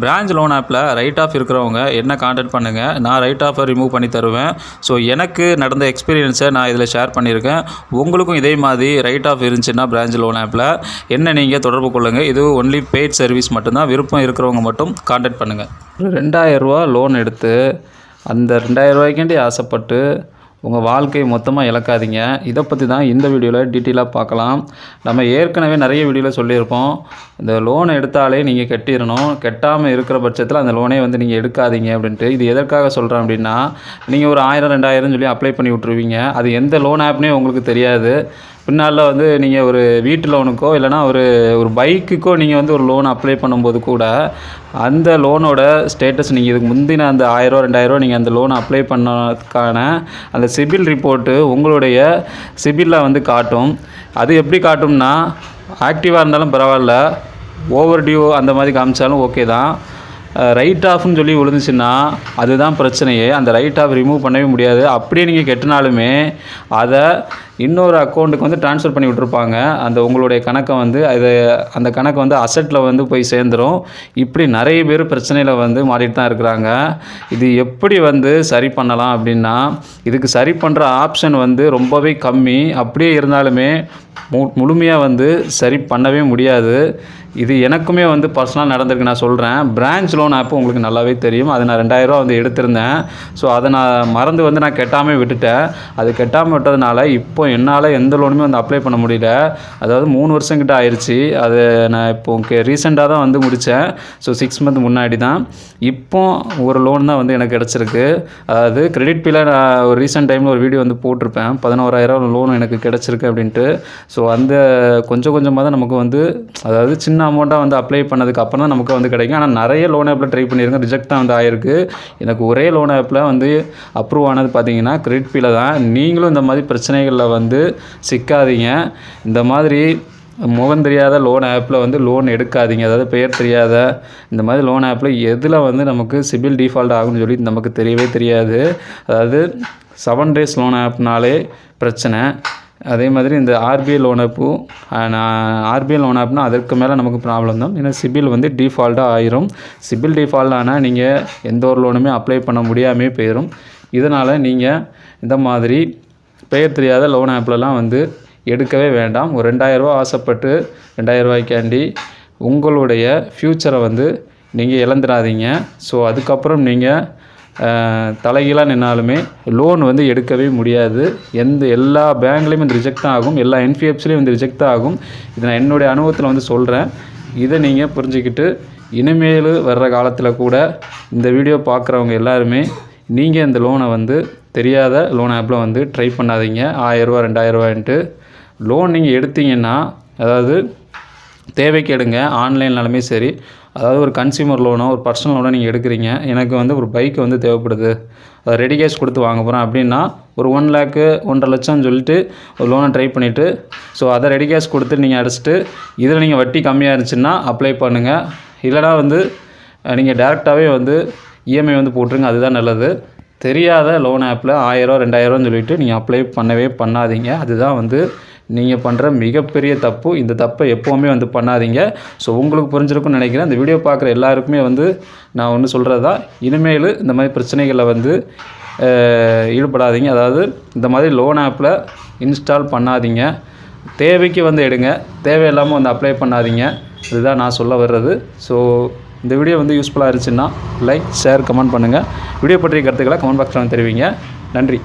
Branch loan ஆப்பில் write off இருக்கிறவங்க என்ன காண்டாக்ட் பண்ணுங்கள் நான் ரைட் ஆஃபை ரிமூவ் பண்ணி தருவேன். ஸோ எனக்கு நடந்த எக்ஸ்பீரியன்ஸை நான் இதில் ஷேர் பண்ணியிருக்கேன். உங்களுக்கும் இதே மாதிரி ரைட் ஆஃப் இருந்துச்சுன்னா பிரான்ச் லோன் ஆப்பில் என்ன நீங்கள் தொடர்பு கொள்ளுங்கள் இது ஒன்லி பெய்ட் சர்வீஸ் மட்டும்தான். விருப்பம் இருக்கிறவங்க மட்டும் காண்டாக்ட் பண்ணுங்கள் ரெண்டாயிரம் ரெண்டாயிரரூவா லோன் எடுத்து அந்த ரெண்டாயிரரூவாய்க்கேண்டி ஆசைப்பட்டு உங்கள் வாழ்க்கையை மொத்தமாக இழக்காதீங்க. இதை பற்றி தான் இந்த வீடியோவில் டீட்டெயிலாக பார்க்கலாம். நம்ம ஏற்கனவே நிறைய வீடியோவில் சொல்லியிருப்போம். இந்த லோனை எடுத்தாலே நீங்கள் கட்டிடணும். கட்டாமல் இருக்கிற பட்சத்தில் அந்த லோனே வந்து நீங்கள் எடுக்காதீங்க அப்படின்ட்டு இது எதற்காக சொல்கிறேன் அப்படின்னா நீங்கள் ஒரு ஆயிரம் ரெண்டாயிரம் சொல்லி அப்ளை பண்ணி விட்ருவீங்க அது எந்த லோன் ஆப்னே உங்களுக்கு தெரியாது. பின்னால் வந்து நீங்கள் ஒரு வீட்டு லோனுக்கோ இல்லைனா ஒரு ஒரு பைக்குக்கோ நீங்கள் வந்து ஒரு லோன் அப்ளை பண்ணும்போது கூட அந்த லோனோட ஸ்டேட்டஸ் நீங்கள் இதுக்கு முந்தின அந்த ஆயிரம் ரெண்டாயிரம் நீங்கள் அந்த லோன் அப்ளை பண்ணதுக்கான அந்த சிபில் ரிப்போர்ட்டு உங்களுடைய சிபிலில் வந்து காட்டும். அது எப்படி காட்டும்னா ஆக்டிவாக இருந்தாலும் பரவாயில்ல ஓவர் டியூ அந்த மாதிரி காமிச்சாலும் ஓகே தான். ரைட் ஆஃப்னு சொல்லி விழுந்துச்சுன்னா அதுதான் பிரச்சனையே. அந்த ரைட் ஆஃப் ரிமூவ் பண்ணவே முடியாது. அப்படியே நீங்கள் கெட்டினாலுமே அதை இன்னொரு அக்கௌண்ட்டுக்கு வந்து ட்ரான்ஸ்ஃபர் பண்ணி விட்ருப்பாங்க அந்த உங்களுடைய கணக்கை வந்து அது அந்த கணக்கு வந்து அசட்டில் வந்து போய் சேர்ந்துடும் இப்படி நிறைய பேர் பிரச்சனையில் வந்து மாறிட்டு தான் இருக்கிறாங்க. இது எப்படி வந்து சரி பண்ணலாம் அப்படின்னா இதுக்கு சரி பண்ணுற ஆப்ஷன் வந்து ரொம்பவே கம்மி. அப்படியே இருந்தாலுமே மு முழுமையாக வந்து சரி பண்ணவே முடியாது. இது எனக்குமே வந்து பர்சனலாக நடந்திருக்கு நான் சொல்கிறேன் பிரான்ச் லோன் ஆப் உங்களுக்கு நல்லாவே தெரியும். அது நான் ரெண்டாயிரரூவா வந்து எடுத்திருந்தேன். ஸோ அதை நான் மறந்து வந்து நான் கெட்டாமல் விட்டுட்டேன். அது கெட்டாமல் விட்டதுனால இப்போ இப்போ என்னால் எந்த லோனுமே வந்து அப்ளை பண்ண முடியல. அதாவது மூணு வருஷம் கிட்ட ஆயிடுச்சு அது நான் இப்போ ரீசெண்டாக தான் வந்து முடித்தேன் ஸோ சிக்ஸ் மந்த் முன்னாடி தான். இப்போ ஒரு லோன் தான் வந்து எனக்கு கிடச்சிருக்கு. அதாவது கிரெடிட் பில்ல நான் ஒரு ரீசெண்ட் டைமில் ஒரு வீடியோ வந்து போட்டிருப்பேன். பதினோராயிரம் லோன் எனக்கு கிடச்சிருக்கு அப்படின்ட்டு. ஸோ அந்த கொஞ்சம் கொஞ்சமாக தான் நமக்கு வந்து அதாவது சின்ன அமௌண்ட்டாக வந்து அப்ளை பண்ணதுக்கு அப்புறம் தான் நமக்கு வந்து கிடைக்கும். ஆனால் நிறைய லோன் ஆப்பில் ட்ரை பண்ணியிருக்கேன் ரிஜெக்ட் தான் வந்து ஆயிருக்கு. எனக்கு ஒரே லோன் ஆப்பில் வந்து அப்ரூவ் ஆனது பார்த்தீங்கன்னா கிரெடிட் பில்ல தான். நீங்களும் இந்த மாதிரி பிரச்சனைகளில் வந்து சிக்காதீங்க. இந்த மாதிரி முகம் தெரியாத லோன் ஆப்பில் வந்து லோன் எடுக்காதீங்க. அதாவது பெயர் தெரியாத இந்த மாதிரி லோன் ஆப்பில் எதில் வந்து நமக்கு சிபில் டிஃபால்ட் ஆகும்னு சொல்லி நமக்கு தெரியவே தெரியாது. அதாவது செவன் டேஸ் லோன் ஆப்னாலே பிரச்சனை. அதே மாதிரி இந்த ஆர்பிஐ லோன் ஆப்பும் ஆர்பிஐ லோன் ஆப்னால் அதற்கு மேலே நமக்கு ப்ராப்ளம் தான். ஏன்னா சிபில் வந்து டிஃபால்ட்டாக ஆயிரும். சிபில் டிஃபால்ட் ஆனால் நீங்கள் எந்த ஒரு லோனுமே அப்ளை பண்ண முடியாமே போயிடும் இதனால் நீங்கள் இந்த மாதிரி பெயர் தெரியாத லோன் ஆப்லலாம் வந்து எடுக்கவே வேண்டாம். ஒரு ரெண்டாயிரரூவா ஆசைப்பட்டு ரெண்டாயிரரூவாய்க்காண்டி உங்களுடைய ஃப்யூச்சரை வந்து நீங்கள் இழந்துடாதீங்க. ஸோ அதுக்கப்புறம் நீங்கள் தலைகீழாக நின்னாலுமே லோன் வந்து எடுக்கவே முடியாது. எந்த எல்லா பேங்க்லேயும் வந்து ரிஜெக்ட் ஆகும். எல்லா என்பிஎஃப்ஸ்லேயும் வந்து ரிஜெக்ட் ஆகும். இது நான் என்னுடைய அனுபவத்தில் வந்து சொல்கிறேன் இதை நீங்கள் புரிஞ்சுக்கிட்டு இனிமேல் வர்ற காலத்தில் கூட இந்த வீடியோ பார்க்குறவங்க எல்லாருமே நீங்கள் இந்த லோனை வந்து தெரியாத லோன் ஆப்பில் வந்து ட்ரை பண்ணாதீங்க. ஆயிரரூவா ரெண்டாயிரரூவான்ட்டு லோன் நீங்கள் எடுத்தீங்கன்னா அதாவது தேவைக்கு எடுங்க ஆன்லைன்னாலுமே சரி. அதாவது ஒரு கன்சியூமர் லோனோ ஒரு பர்சனல் லோனோ நீங்கள் எடுக்கிறீங்க. எனக்கு வந்து ஒரு பைக் வந்து தேவைப்படுது. அதை ரெடி கேஷ் கொடுத்து வாங்க போகிறேன் அப்படின்னா ஒரு ஒன் லேக்கு ஒன்றரை லட்சம்னு சொல்லிட்டு ஒரு லோனை ட்ரை பண்ணிவிட்டு ஸோ அதை ரெடி கேஷ் கொடுத்து நீங்கள் அடைச்சிட்டு இதில் நீங்கள் வட்டி கம்மியாக இருந்துச்சுன்னா அப்ளை பண்ணுங்கள் இல்லைனா வந்து நீங்கள் டேரெக்டாகவே வந்து இஎம்ஐ வந்து போட்டுருங்க அதுதான் நல்லது. தெரியாத லோன் ஆப்பில் ஆயிரம் ரெண்டாயிரம்னு சொல்லிவிட்டு நீங்கள் அப்ளை பண்ணவே பண்ணாதீங்க. அதுதான் வந்து நீங்கள் பண்ணுற மிகப்பெரிய தப்பு. இந்த தப்பை எப்போவுமே வந்து பண்ணாதீங்க. ஸோ உங்களுக்கு புரிஞ்சிருக்கும்னு நினைக்கிறேன். இந்த வீடியோ பார்க்குற எல்லாருக்குமே வந்து நான் ஒன்று சொல்கிறது தான் இனிமேல் இந்த மாதிரி பிரச்சனைகளில் வந்து ஈடுபடாதீங்க. அதாவது இந்த மாதிரி லோன் ஆப்பில் இன்ஸ்டால் பண்ணாதீங்க. தேவைக்கு வந்து எடுங்க. தேவையில்லாமல் வந்து அப்ளை பண்ணாதீங்க. இதுதான் நான் சொல்ல வர்றது. ஸோ இந்த வீடியோ வந்து யூஸ்ஃபுல்லாக இருந்துச்சுன்னா லைக் ஷேர் கமெண்ட் பண்ணுங்கள் வீடியோ பற்றிய கருத்துக்களை கமெண்ட் பாக்ஸில் வந்து தெரிவிங்க. நன்றி.